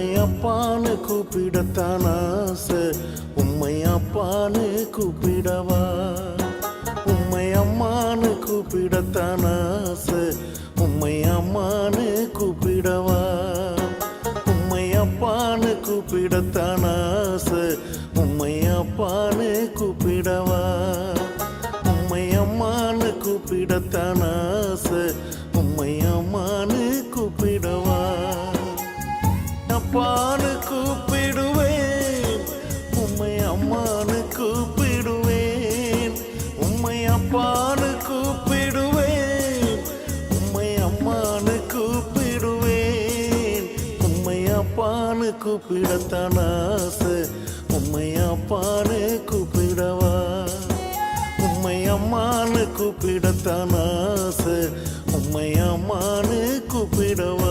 உம்மை அப்பான்னு கூப்பிடத்தான் ஆசை. உம்மை அப்பான்னு கூப்பிடவா? உம்மை அம்மான்னு கூப்பிடத்தான் ஆசை. உம்மை அம்மான்னு கூப்பிடவா? உம்மை அப்பான்னு கூப்பிடத்தான் ஆசை. உம்மை அப்பான்னு கூப்பிடவா? உம்மை அம்மான்னு கூப்பிடத்தான் ஆசை. அப்பான்னு கூப்பிடத்தான் ஆசை. உம்மை அப்பான்னு கூப்பிடவா? உம்மை அம்மான்னு கூப்பிடத்தான் ஆசை. உம்மை அம்மான்னு கூப்பிடவா?